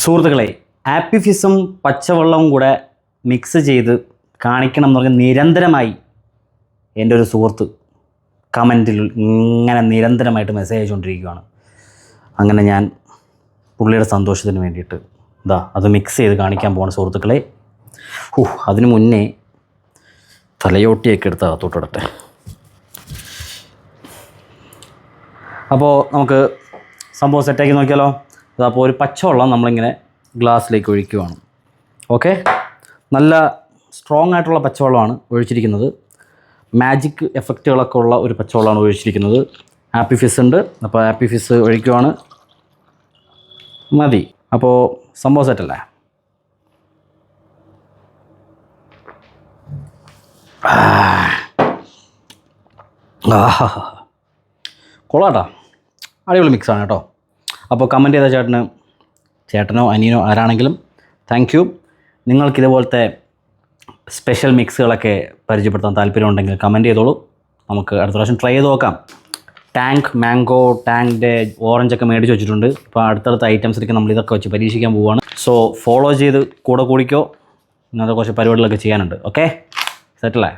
സുഹൃത്തുക്കളെ ആപ്പി ഫിസും പച്ചവെള്ളവും കൂടെ മിക്സ് ചെയ്ത് കാണിക്കണം എന്ന് പറഞ്ഞാൽ നിരന്തരമായി എന്റെ ഒരു സുഹൃത്ത് കമന്റിൽ ഇങ്ങനെ നിരന്തരമായിട്ട് മെസ്സേജ് അയച്ചുകൊണ്ടിരിക്കുകയാണ് അങ്ങനെ ഞാൻ പുള്ളിയുടെ സന്തോഷത്തിന് വേണ്ടിയിട്ട് ഇതാ അത് മിക്സ് ചെയ്ത് കാണിക്കാൻ പോകണം സുഹൃത്തുക്കളെ. ഹൂ അതിനു മുന്നേ തലയോട്ടിയൊക്കെ എടുത്ത് അകത്തോട്ടിടട്ടെ അപ്പോൾ നമുക്ക് സംഭവം സെറ്റാക്കി നോക്കിയാലോ? അതപ്പോൾ ഒരു പച്ചവെള്ളം നമ്മളിങ്ങനെ ഗ്ലാസ്സിലേക്ക് ഒഴിക്കുവാണ്. ഓക്കെ? നല്ല സ്ട്രോങ് ആയിട്ടുള്ള പച്ചവെള്ളമാണ് ഒഴിച്ചിരിക്കുന്നത്. മാജിക് എഫക്റ്റുകളൊക്കെ ഉള്ള ഒരു പച്ചവെള്ളമാണ് ഒഴിച്ചിരിക്കുന്നത്. ഹാപ്പി ഫിസ് ഉണ്ട്. അപ്പോൾ ഹാപ്പി ഫിസ് ഒഴിക്കുവാണ്. മതി. അപ്പോൾ സംഭവം സെറ്റല്ലേ കൊള്ളാട്ടോ അടിപൊളി മിക്സാണ് കേട്ടോ. അപ്പോൾ കമന്റ് ചെയ്ത ചേട്ടന് ചേട്ടനോ അനിയനോ ആരാണെങ്കിലും താങ്ക് യു നിങ്ങൾക്കിതുപോലത്തെ സ്പെഷ്യൽ മിക്സുകളൊക്കെ പരിചയപ്പെടുത്താൻ താല്പര്യമുണ്ടെങ്കിൽ കമന്റ് ചെയ്തോളൂ. നമുക്ക് അടുത്ത പ്രാവശ്യം ട്രൈ ചെയ്ത് നോക്കാം. ടാങ്ക് മാംഗോ ടാങ്കിന്റെ ഓറഞ്ചൊക്കെ മേടിച്ച് വെച്ചിട്ടുണ്ട്. ഇപ്പോൾ അടുത്തടുത്ത ഐറ്റംസിലേക്ക് നമ്മൾ ഇതൊക്കെ വെച്ച് പരീക്ഷിക്കാൻ പോവുകയാണ് സോ ഫോളോ ചെയ്ത് കൂടെ കൂടിക്കോ. ഇങ്ങനത്തെ കുറച്ച് പരിപാടികളൊക്കെ ചെയ്യാനുണ്ട്. ഓക്കെ സെറ്റല്ലേ